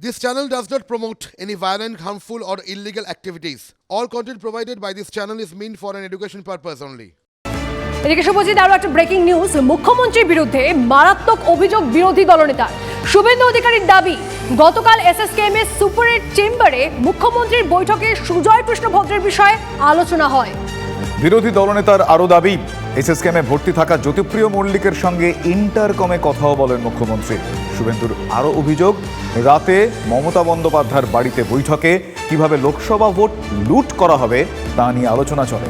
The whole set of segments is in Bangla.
This channel does not promote any violent, harmful, or illegal activities. All content provided by this channel is meant for an education purpose only. এদিকে শুভজিৎ আরও একটা ব্রেকিং নিউজ মুখ্যমন্ত্রীর বিরুদ্ধে মারাত্মক অভিযোগ বিরোধী দলনেতার শুভেন্দু অধিকারীর দাবি গতকাল এসএসকেএম এর সুপারের চেম্বারে মুখ্যমন্ত্রীর বৈঠকে সুজয় কৃষ্ণ ভদ্রের বিষয়ে আলোচনা হয় বিরোধী দলনেতার আরও দাবি এসএসকেমে ভর্তি থাকা জ্যোতিপ্রিয় মল্লিকের সঙ্গে ইন্টারকমে কথাও বলেন মুখ্যমন্ত্রী। শুভেন্দুর আরও অভিযোগ, রাতে মমতা বন্দ্যোপাধ্যায়ের বাড়িতে বৈঠকে কীভাবে লোকসভা ভোট লুট করা হবে তা নিয়ে আলোচনা চলে।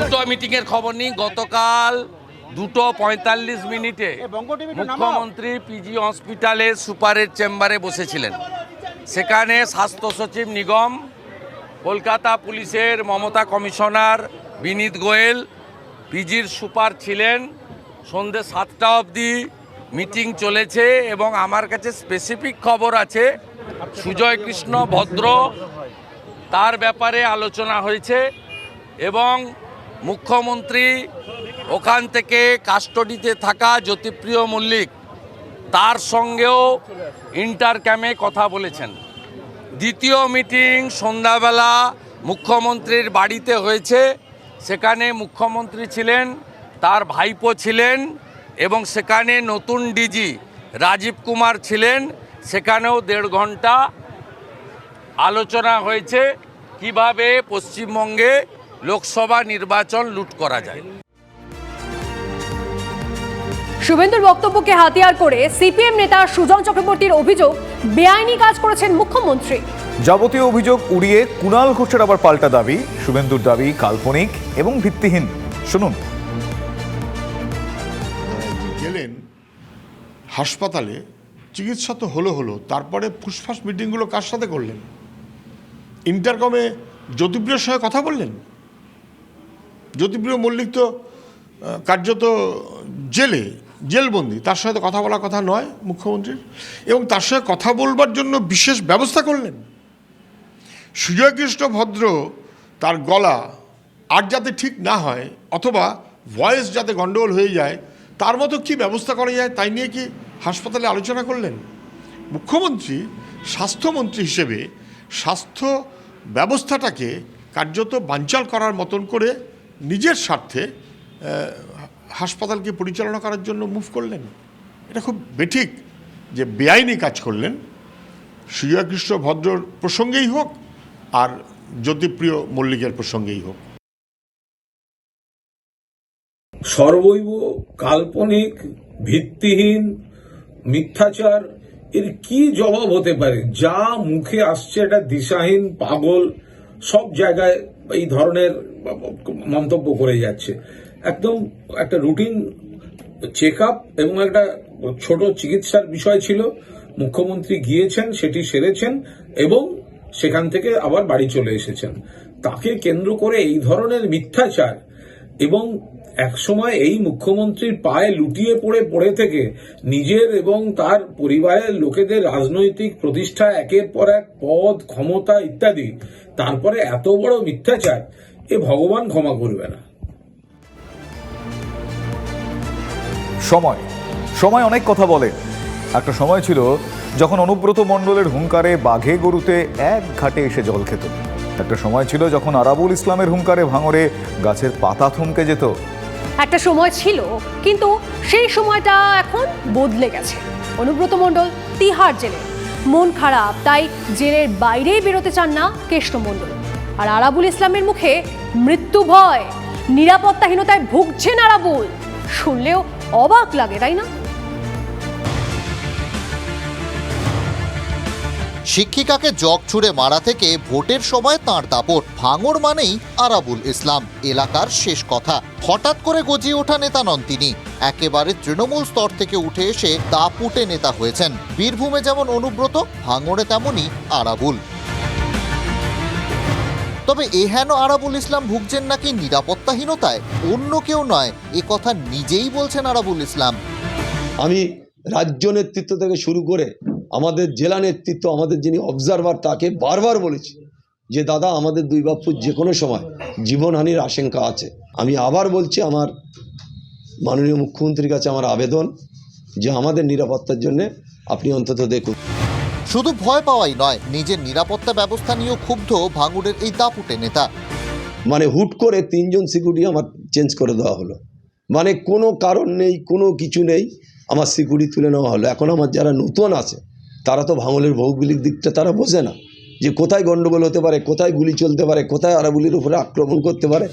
দুটো মিটিংয়ের খবর নিই। গতকাল দুটো পঁয়তাল্লিশ মিনিটে মুখ্যমন্ত্রী পিজি হসপিটালে সুপারের চেম্বারে বসেছিলেন। সেখানে স্বাস্থ্য সচিব নিগম কলকাতা পুলিশের মমতা কমিশনার বিনীত গোয়েল, পিজির সুপার ছিলেন। সন্ধে সাতটা অবধি মিটিং চলেছে এবং আমার কাছে স্পেসিফিক খবর আছে। সুজয় কৃষ্ণ ভদ্র, তার ব্যাপারে আলোচনা হয়েছে এবং মুখ্যমন্ত্রী ওখান থেকে কাস্টডিতে থাকা জ্যোতিপ্রিয় মল্লিক, তার সঙ্গেও ইন্টার ক্যামে কথা বলেছেন। দ্বিতীয় মিটিং সন্ধ্যাবেলা মুখ্যমন্ত্রীর বাড়িতে হয়েছে। সেখানে মুখ্যমন্ত্রী ছিলেন, তার ভাইপো ছিলেন এবং সেখানে নতুন ডিজি রাজীব কুমার ছিলেন। সেখানেও দেড় ঘণ্টা আলোচনা হয়েছে কীভাবে পশ্চিমবঙ্গে লোকসভা নির্বাচন লুট করা যায়। শুভেন্দুর বক্তব্যকে হাতিয়ার করে সিপিএম নেতা সুজন চক্রবর্তীর অভিযোগ বেআইনি কাজ করেছেন মুখ্যমন্ত্রী। যাবতীয় অভিযোগ উড়িয়ে কুণাল ঘোষের আবার পাল্টা দাবি শুভেন্দুর দাবি কাল্পনিক এবং ভিত্তিহীন। শুনুন। গেলেন হাসপাতালে চিকিৎসা তো হলো হলো তারপরে ফুসফাস মিটিংগুলো কার সাথে করলেন? ইন্টারকমে জ্যোতিপ্রিয়র সঙ্গে কথা বললেন? জ্যোতিপ্রিয় মল্লিক তো কার্যত জেলে জেলবন্দি, তার সাথে কথা বলার কথা নয় মুখ্যমন্ত্রীর, এবং তার সঙ্গে কথা বলবার জন্য বিশেষ ব্যবস্থা করলেন। সুজয় কৃষ্ণ ভদ্র তার গলা আর যাতে ঠিক না হয়, অথবা ভয়েস যাতে গন্ডগোল হয়ে যায়, তার মতো কি ব্যবস্থা করা যায় তাই নিয়ে কি হাসপাতালে আলোচনা করলেন? মুখ্যমন্ত্রী স্বাস্থ্যমন্ত্রী হিসেবে স্বাস্থ্য ব্যবস্থাটাকে কার্যত বানচাল করার মতন করে নিজের স্বার্থে হাসপাতালকে পরিচালনা করার জন্য মুভ করলেন। এটা খুব বেঠিক যে বেআইনি কাজ করলেন। সুজয়কৃষ্ণ ভদ্রর প্রসঙ্গেই হোক আর জ্যোতিপ্রিয় মল্লিকের প্রসঙ্গেই হোক। সর্বৈব কাল্পনিক, ভিত্তিহীন, মিথ্যাচার, এর কি জবাব হতে পারে? যা মুখে আসছে এটা দিশাহীন পাগল, সব জায়গায় এই ধরনের মন্তব্য করে যাচ্ছে। একদম একটা রুটিন চেক আপ এবং একটা ছোট চিকিৎসার বিষয় ছিল। মুখ্যমন্ত্রী গিয়েছেন, সেটি সেরেছেন এবং সেখান থেকে আবার বাড়ি চলে এসেছেন। তাকে কেন্দ্র করে এই ধরনের মিথ্যাচার এবং একসময় এই মুখ্যমন্ত্রীর পায়ে লুটিয়ে পড়ে পড়ে থেকে নিজের এবং তার পরিবারের লোকেদের রাজনৈতিক প্রতিষ্ঠা, একের পর এক পদ, ক্ষমতা ইত্যাদি, তারপরে এত বড় মিথ্যাচার, এ ভগবান ক্ষমা করবে না। সময়। সময় অনেক কথা বলে। একটা সময় ছিল যখন অনুব্রত মণ্ডলের হুঙ্কারে বাঘে গরুতে এক ঘাটে এসে জল খেত। একটা সময় ছিল যখন আরাবুল ইসলামের হুঙ্কারে ভাঙরে গাছের পাতা থমকে যেত। একটা সময় ছিল, কিন্তু সেই সময়টা এখন বদলে গেছে। অনুব্রত মণ্ডল তিহার জেলে। মন খারাপ, তাই জেলের বাইরেই বেরোতে চান না কেষ্ট মণ্ডল। আর আরাবুল ইসলামের মুখে মৃত্যু ভয়, নিরাপত্তাহীনতায় ভুগছেন আরাবুল। শুনলেও অবাক লাগে, তাই না? শিক্ষিকাকে জগ ছুড়ে মারা থেকে ভোটের সময় তাঁর দাপট। ভাঙড় মানেই আরাবুল ইসলাম, এলাকার শেষ কথা। হঠাৎ করে গজিয়ে ওঠা নেতা নন তিনি। একেবারে তৃণমূল স্তর থেকে উঠে এসে দাপুটে নেতা হয়েছেন। বীরভূমে যেমন অনুব্রত, ভাঙড়ে তেমনই আরাবুল। তবে এহেন আরাবুল ইসলাম ভুগছেন নাকি নিরাপত্তাহীনতায়? অন্য কেউ নয়, এ কথা নিজেই বলছেন আরাবুল ইসলাম। আমি রাজ্য নেতৃত্ব থেকে শুরু করে আমাদের জেলা নেতৃত্ব, আমাদের যিনি অবজারভার তাকে বারবার বলেছি যে, দাদা, আমাদের দুই বাপুর যে কোনো সময় জীবনহানির আশঙ্কা আছে। আমি আবার বলছি, আমার মাননীয় মুখ্যমন্ত্রীর কাছে আমার আবেদন যে, আমাদের নিরাপত্তার জন্য আপনি অন্তত দেখুন। শুধু ভয় পাওয়াই নয়, নিজের নিরাপত্তা ব্যবস্থা নিয়েও ক্ষুব্ধ ভাঙড়ের এই দাপুটে নেতা। মানে হুট করে তিনজন সিকিউরিটি আমার চেঞ্জ করে দেওয়া হলো। মানে কোনো কারণ নেই, কোনো কিছু নেই, আমার সিকিউরিটি তুলে নেওয়া হলো। এখন আমার যারা নতুন আছে, তারা তো ভাঙলের ভৌগোলিক দিকটা তারা বোঝে না। যে কোথায় গণ্ডগোল হতে পারে, কোথায় গুলি চলতে পারে, কোথায় আরাবুলির উপরে আক্রমণ করতে পারে।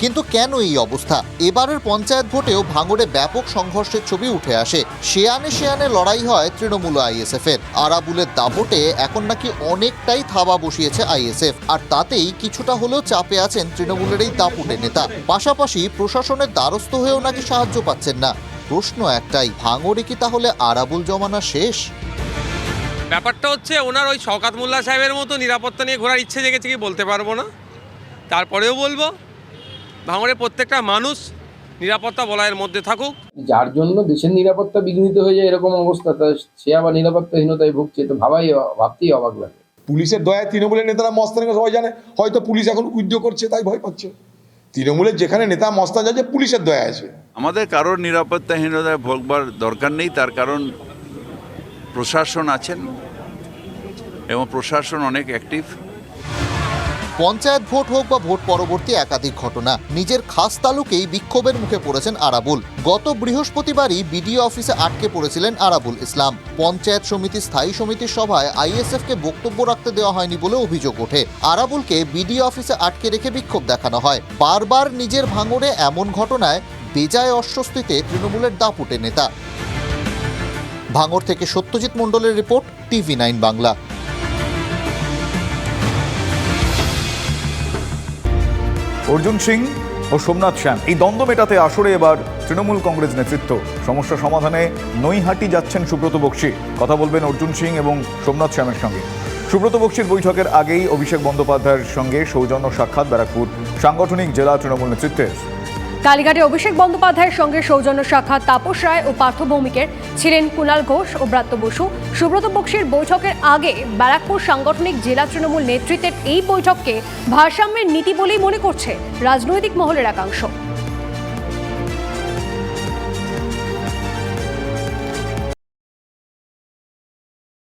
কিন্তু কেন এই অবস্থা? এবারের পঞ্চায়েত ভোটেও ভাঙড়ে ব্যাপক সংঘর্ষের ছবি উঠে আসে। শেয়ানে শেয়ানে লড়াই হয় তৃণমূল আইএসএফ এর আরাবুলের দাপটে এখন নাকি অনেকটাই থাবা বসিয়েছে আইএসএফ। আর তাতেই কিছুটা হলেও চাপে আছেন তৃণমূলের এই দাপুটে নেতা। পাশাপাশি প্রশাসনের দ্বারস্থ হয়েও নাকি সাহায্য পাচ্ছেন না। প্রশ্ন একটাই, ভাঙড়ে কি তাহলে আরাবুল জমানা শেষ? ব্যাপারটা হচ্ছে ওনার ওই শওকাত মোল্লা সাহেবের মতো নিরাপত্তা নিয়ে ঘোরার ইচ্ছে জেগেছে কি বলতে পারব না? তারপরেও বলব ভাঙড়ে প্রত্যেকটা মানুষ নিরাপত্তা বলয়ের মধ্যে থাকুক। যার জন্য দেশের নিরাপত্তা বিঘ্নিত হয়ে যায় এরকম অবস্থা তা সে আবার নিরাপত্তাহীনতায় ভুগছে তো ভাবাই ভাবতেই অবাক লাগে। পুলিশের দয়ায় তৃণমূলের নেতারা মস্তানি সবাই জানে হয়তো পুলিশ এখন উদ্যোগ করছে তাই ভয় পাচ্ছে। তৃণমূলের যেখানে নেতা মস্তান যাচ্ছে পুলিশের দয়া আছে। আমাদের কারোর নিরাপত্তাহীনতায় ভোগবার দরকার নেই তার কারণ প্রশাসন আছেন এবং প্রশাসন অনেক অ্যাক্টিভ পঞ্চায়েত ভোট হোক বা ভোট পরবর্তী একাধিক ঘটনা, নিজের খাস তালুকেই বিক্ষোভের মুখে পড়েছেন আরাবুল। গত বৃহস্পতিবারই বিডিও অফিসে আটকে পড়েছিলেন আরাবুল ইসলাম। পঞ্চায়েত সমিতি, স্থায়ী সমিতির সভায় আইএসএফকে বক্তব্য রাখতে দেওয়া হয়নি বলে অভিযোগ ওঠে। আরাবুলকে বিডিও অফিসে আটকে রেখে বিক্ষোভ দেখানো হয়। বারবার নিজের ভাঙড়ে এমন ঘটনায় বেজায় অস্বস্তিতে তৃণমূলের দাপুটে নেতা। ভাঙড় থেকে সত্যজিৎ মণ্ডলের report, TV nine Bangla. Arjun Singh ও সোমনাথ শ্যাম। এই দ্বন্দ্ব মেটাতে আসরে এবার তৃণমূল কংগ্রেস নেতৃত্ব। সমস্যা সমাধানে নৈহাটি যাচ্ছেন সুব্রত বক্সি। কথা বলবেন অর্জুন সিং এবং সোমনাথ শ্যামের সঙ্গে। সুব্রত বক্সির বৈঠকের আগেই অভিষেক বন্দ্যোপাধ্যায়ের সঙ্গে সৌজন্য সাক্ষাৎ ব্যারাকপুর সাংগঠনিক জেলা তৃণমূল নেতৃত্বের। কালীঘাটে অভিষেক বন্দ্যোপাধ্যায়ের সঙ্গে সৌজন্য শাখা, তাপস রায় ও পার্থ ভৌমিকের ছিলেন কুনাল ঘোষ ও ব্রাত্য বসু। সুব্রত বক্সির বৈঠকের আগে ব্যারাকপুর সাংগঠনিক জেলা তৃণমূল নেতৃত্বের এই বৈঠককে ভারসাম্যের নীতি বলেই মনে করছে রাজনৈতিক মহলের একাংশ।